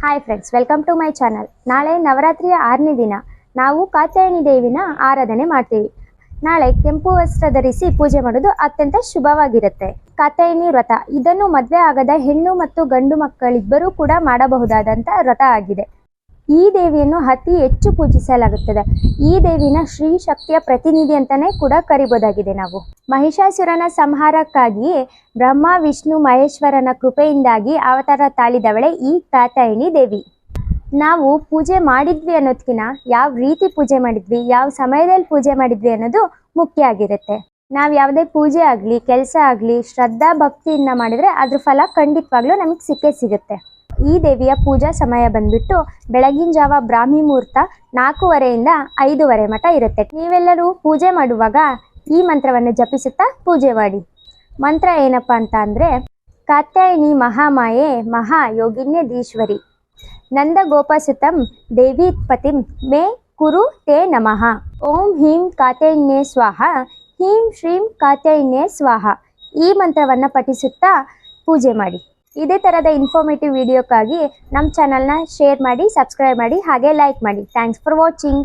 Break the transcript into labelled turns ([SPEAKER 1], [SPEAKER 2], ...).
[SPEAKER 1] Hi friends welcome to my channel ನಾಳೆ ನವರಾತ್ರಿಯ ಆರನೇ ದಿನ. ನಾವು ಕಾತ್ಯಾಯನಿ ದೇವಿನ ಆರಾಧನೆ ಮಾಡ್ತೀವಿ. ನಾಳೆ ಕೆಂಪು ವಸ್ತ್ರ ಧರಿಸಿ ಪೂಜೆ ಮಾಡೋದು ಅತ್ಯಂತ ಶುಭವಾಗಿರುತ್ತೆ. ಕಾತ್ಯಾಯನಿ ವ್ರತ. ಇದನ್ನು ಮದುವೆ ಆಗದ ಹೆಣ್ಣು ಮತ್ತು ಗಂಡು ಮಕ್ಕಳಿಬ್ಬರೂ ಕೂಡ ಮಾಡಬಹುದಾದಂಥ ವ್ರತ ಆಗಿದೆ. ಈ ದೇವಿಯನ್ನು ಅತಿ ಹೆಚ್ಚು ಪೂಜಿಸಲಾಗುತ್ತದೆ. ಈ ದೇವಿನ ಶ್ರೀ ಶಕ್ತಿಯ ಪ್ರತಿನಿಧಿ ಅಂತಾನೆ ಕೂಡ ಕರಿಬೋದಾಗಿದೆ ನಾವು. ಮಹಿಷಾಸುರನ ಸಂಹಾರಕ್ಕಾಗಿಯೇ ಬ್ರಹ್ಮ, ವಿಷ್ಣು, ಮಹೇಶ್ವರನ ಕೃಪೆಯಿಂದಾಗಿ ಅವತಾರ ತಾಳಿದವಳೆ ಈ ಕಾತಾಯಿನಿ ದೇವಿ. ನಾವು ಪೂಜೆ ಮಾಡಿದ್ವಿ ಅನ್ನೋದ್ಕಿನ ಯಾವ ರೀತಿ ಪೂಜೆ ಮಾಡಿದ್ವಿ, ಯಾವ ಸಮಯದಲ್ಲಿ ಪೂಜೆ ಮಾಡಿದ್ವಿ ಅನ್ನೋದು ಮುಖ್ಯ ಆಗಿರುತ್ತೆ. ನಾವು ಯಾವುದೇ ಪೂಜೆ ಆಗಲಿ, ಕೆಲಸ ಆಗಲಿ, ಶ್ರದ್ಧಾ ಭಕ್ತಿಯಿಂದ ಮಾಡಿದರೆ ಅದ್ರ ಫಲ ಖಂಡಿತವಾಗ್ಲೂ ನಮಗೆ ಸಿಕ್ಕೇ ಸಿಗುತ್ತೆ. ಈ ದೇವಿಯ ಪೂಜಾ ಸಮಯ ಬಂದ್ಬಿಟ್ಟು ಬೆಳಗಿನ ಜಾವ ಬ್ರಾಹ್ಮಿ ಮುಹೂರ್ತ ನಾಲ್ಕೂವರೆಯಿಂದ ಐದೂವರೆ ಮಠ ಇರುತ್ತೆ. ನೀವೆಲ್ಲರೂ ಪೂಜೆ ಮಾಡುವಾಗ ಈ ಮಂತ್ರವನ್ನು ಜಪಿಸುತ್ತಾ ಪೂಜೆ ಮಾಡಿ. ಮಂತ್ರ ಏನಪ್ಪ ಅಂತ ಅಂದರೆ, ಕಾತ್ಯಾಯಿನಿ ಮಹಾಮಾಯೆ ಮಹಾ ನಂದ ಗೋಪಸುತಂ ದೇವಿ ಪತಿಂ ಮೇ ಕುರು ತೇ ನಮಃ. ಓಂ ಹೀಂ ಕಾತ್ಯಾಯಿನ್ಯೇ ಸ್ವಾಹ, ಹೀಂ ಶ್ರೀಂ ಕಾತ್ಯಾಯಿನ್ಯೇ ಸ್ವಾಹ. ಈ ಮಂತ್ರವನ್ನು ಪಠಿಸುತ್ತಾ ಪೂಜೆ ಮಾಡಿ. ಇದೇ ಥರದ ಇನ್ಫಾರ್ಮೇಟಿವ್ ವಿಡಿಯೋಕ್ಕಾಗಿ ನಮ್ಮ ಚಾನಲ್ನ ಶೇರ್ ಮಾಡಿ ಸಬ್ಸ್ಕ್ರೈಬ್ ಮಾಡಿ, ಹಾಗೆ ಲೈಕ್ ಮಾಡಿ. Thanks for watching